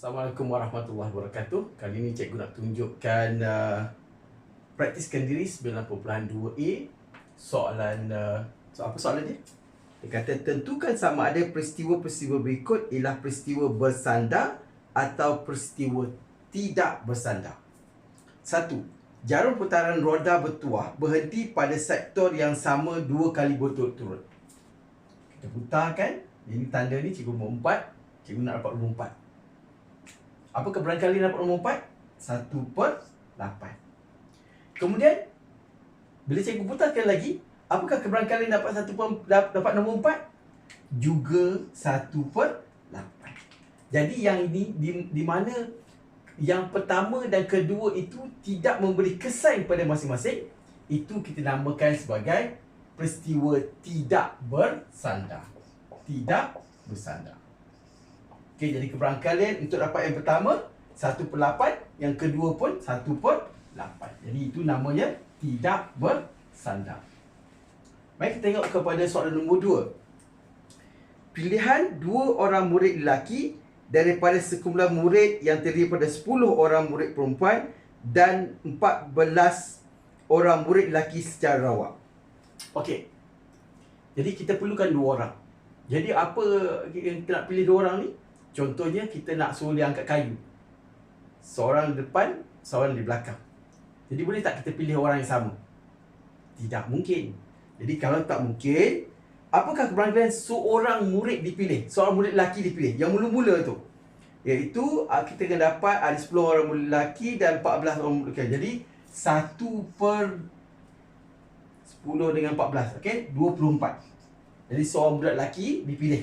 Assalamualaikum warahmatullahi wabarakatuh. Kali ini cikgu nak tunjukkan uh, praktiskan diri 9.2A soalan uh, so apa soalan dia? Dia kata tentukan sama ada peristiwa-peristiwa berikut ialah peristiwa bersandar atau peristiwa tidak bersandar. Satu, jarum putaran roda bertuah berhenti pada sektor yang sama dua kali berturut-turut. Kita putarkan, ini tanda ni cikgu nombor 4, cikgu nak dapat nombor 4. Apa keberan kali dapat nombor empat? Satu per lapan. Kemudian, bila cikgu putarkan lagi, apakah keberan kali dapat satu per, dapat nombor empat? Juga satu per lapan. Jadi yang ini, di, di mana yang pertama dan kedua itu tidak memberi kesan pada masing-masing, itu kita namakan sebagai peristiwa tidak bersandar. Tidak bersandar. Okey, jadi keberangkalian untuk dapat yang pertama 1 per 8, yang kedua pun 1 per 8. Jadi itu namanya tidak bersandar. Mari kita tengok kepada soalan nombor 2. Pilihan dua orang murid lelaki daripada sekumpulan murid yang terdiri pada 10 orang murid perempuan dan 14 orang murid lelaki secara rawak. Okey. Jadi kita perlukan dua orang. Jadi apa yang kita nak pilih dua orang ni? Contohnya kita nak suruh dia angkat kayu. Seorang di depan, seorang di belakang. Jadi boleh tak kita pilih orang yang sama? Tidak mungkin. Jadi kalau tak mungkin, apakah keberangkalian seorang murid dipilih? Seorang murid lelaki dipilih. Yang mula-mula tu. Iaitu ah, kita akan dapat ada 10 orang murid lelaki dan 14 orang murid lelaki. Jadi 1 per 10 dengan 14. Okey? 24. Jadi seorang murid lelaki dipilih.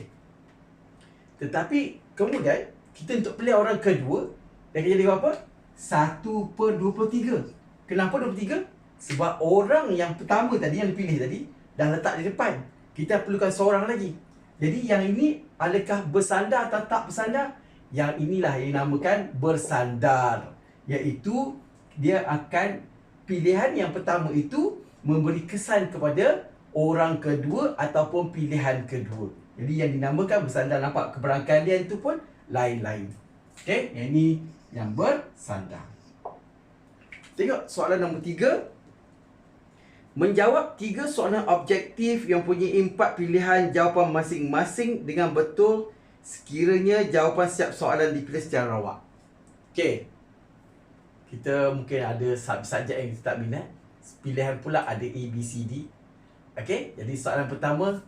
Tetapi Kemudian kita untuk pilih orang kedua Dia akan jadi apa? 1 per 23 Kenapa 23? Sebab orang yang pertama tadi yang dipilih tadi Dah letak di depan Kita perlukan seorang lagi Jadi yang ini adakah bersandar atau tak bersandar? Yang inilah yang dinamakan bersandar Iaitu dia akan pilihan yang pertama itu Memberi kesan kepada orang kedua ataupun pilihan kedua jadi yang dinamakan bersandar nampak keberangkalian itu pun lain-lain. Okey, yang ini yang bersandar. Tengok soalan nombor tiga. Menjawab tiga soalan objektif yang punya empat pilihan jawapan masing-masing dengan betul sekiranya jawapan setiap soalan dipilih secara rawak. Okey. Kita mungkin ada subjek yang kita tak minat. Pilihan pula ada A, B, C, D. Okey, jadi soalan pertama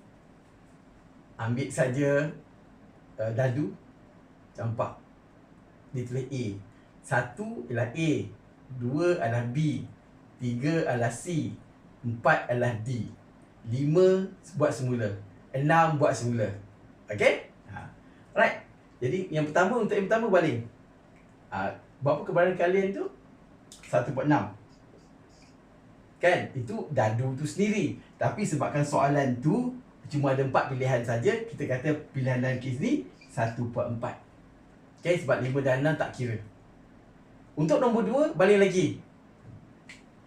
ambil saja uh, dadu campak. Dia tulis A. Satu ialah A dua adalah B tiga adalah C empat adalah D. Lima buat semula enam buat semula. Okay? Ha. right jadi yang pertama untuk yang pertama baling. Ha. berapa kebaran kalian tu? Satu buat enam. Kan? Itu dadu tu sendiri. Tapi sebabkan soalan tu cuma ada empat pilihan saja kita kata pilihan dalam kes ni satu per empat. Okay, sebab lima dan enam tak kira. Untuk nombor dua balik lagi.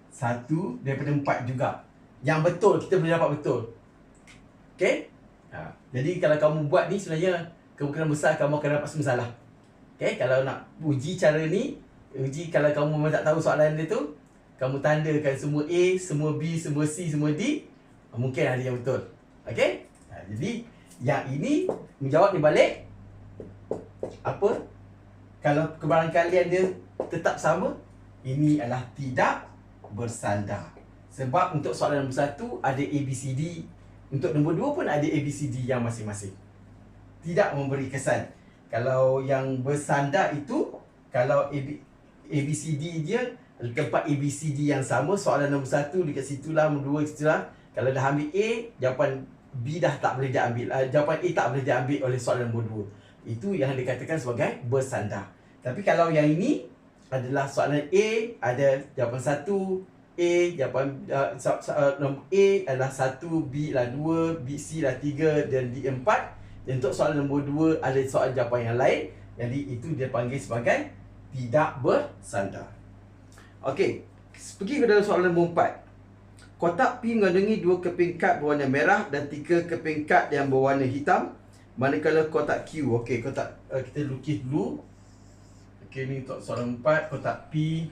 Satu daripada empat juga. Yang betul kita boleh dapat betul. Okay? ha. jadi kalau kamu buat ni sebenarnya kemungkinan besar kamu akan dapat semua salah. Okay? kalau nak uji cara ni uji kalau kamu memang tak tahu soalan dia tu kamu tandakan semua A, semua B, semua C, semua D mungkin ada yang betul Okey? Ha, jadi yang ini menjawab ni balik apa? Kalau kebarangkalian dia tetap sama, ini adalah tidak bersandar. Sebab untuk soalan nombor satu ada ABCD, untuk nombor dua pun ada ABCD yang masing-masing. Tidak memberi kesan. Kalau yang bersandar itu, kalau AB, ABCD dia tempat ABCD yang sama, soalan nombor satu dekat situlah, nombor dua situlah, kalau dah ambil A, jawapan B dah tak boleh diambil. Uh, jawapan A tak boleh diambil oleh soalan nombor 2. Itu yang dikatakan sebagai bersandar. Tapi kalau yang ini adalah soalan A, ada jawapan 1, A, jawapan uh, uh, nombor A adalah 1, B adalah 2, B, C adalah 3 dan D 4. Dan untuk soalan nombor 2 ada soalan jawapan yang lain. Jadi itu dia panggil sebagai tidak bersandar. Okey, pergi ke dalam soalan nombor 4. Kotak P mengandungi dua keping kad berwarna merah dan tiga keping kad yang berwarna hitam. Manakala kotak Q, okey, kotak uh, kita lukis dulu. Okey ni untuk soalan empat kotak P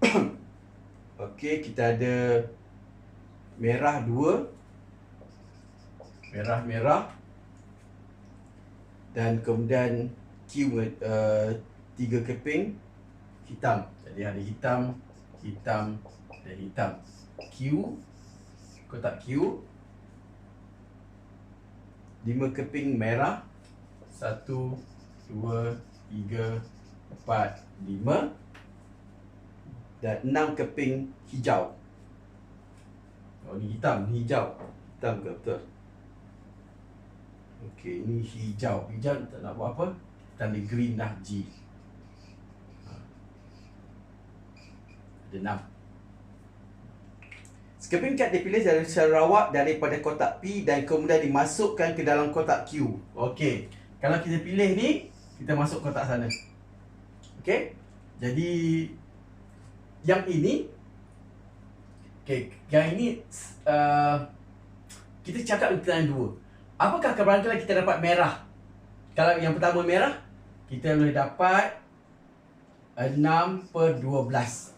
Okey, kita ada merah dua merah-merah dan kemudian Q uh, tiga keping hitam. Jadi ada hitam, hitam dan hitam. Q kotak Q lima keping merah satu dua tiga empat lima dan enam keping hijau. Oh ni hitam, ni hijau. Hitam ke betul? Okey, ini hijau. Hijau tak nak buat apa? Dah G. Ha. Ada enam. Sekeping kad dipilih dari Sarawak daripada kotak P dan kemudian dimasukkan ke dalam kotak Q. Okey. Kalau kita pilih ni, kita masuk kotak sana. Okey. Jadi yang ini okey, yang ini uh, kita cakap tentang dua. Apakah keberangkatan kita dapat merah? Kalau yang pertama merah, kita boleh dapat 6 per 12.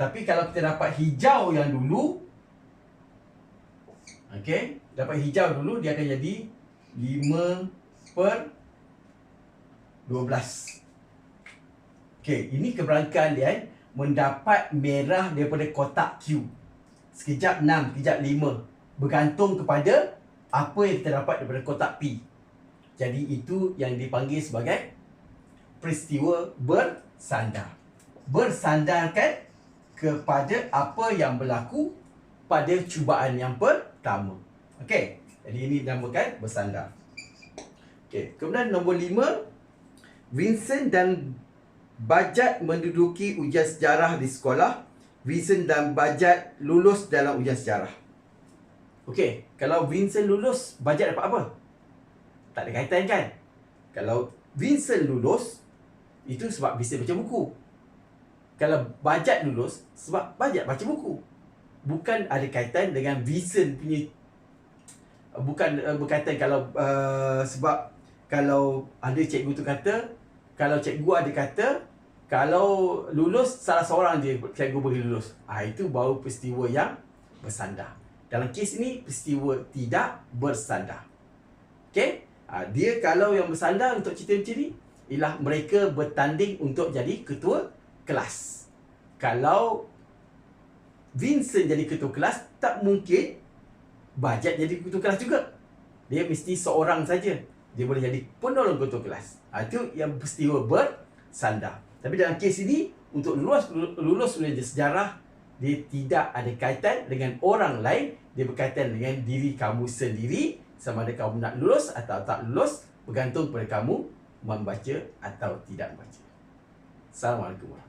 Tapi kalau kita dapat hijau yang dulu, okay, dapat hijau dulu, dia akan jadi 5 per 12. Okay, ini keberangkatan dia eh, mendapat merah daripada kotak Q. Sekejap 6, sekejap 5. Bergantung kepada apa yang kita dapat daripada kotak P. Jadi itu yang dipanggil sebagai peristiwa bersandar. Bersandarkan kepada apa yang berlaku pada cubaan yang pertama. Okey. Jadi ini dinamakan bersandar. Okey, kemudian nombor lima, Vincent dan Bajat menduduki ujian sejarah di sekolah. Vincent dan Bajat lulus dalam ujian sejarah. Okey, kalau Vincent lulus, bajet dapat apa? Tak ada kaitan kan? Kalau Vincent lulus, itu sebab Vincent baca buku. Kalau bajet lulus, sebab bajet baca buku. Bukan ada kaitan dengan Vincent punya bukan uh, berkaitan kalau uh, sebab kalau ada cikgu tu kata kalau cikgu ada kata kalau lulus salah seorang je cikgu boleh lulus. Ah itu baru peristiwa yang bersandar. Dalam kes ini peristiwa tidak bersandar. Okey? Ha, dia kalau yang bersandar untuk cerita macam ni ialah mereka bertanding untuk jadi ketua kelas. Kalau Vincent jadi ketua kelas, tak mungkin bajet jadi ketua kelas juga. Dia mesti seorang saja. Dia boleh jadi penolong ketua kelas. Ha, itu yang peristiwa bersandar. Tapi dalam kes ini, untuk lulus lulus ujian sejarah, dia tidak ada kaitan dengan orang lain dia berkaitan dengan diri kamu sendiri sama ada kamu nak lulus atau tak lulus bergantung pada kamu membaca atau tidak membaca. Assalamualaikum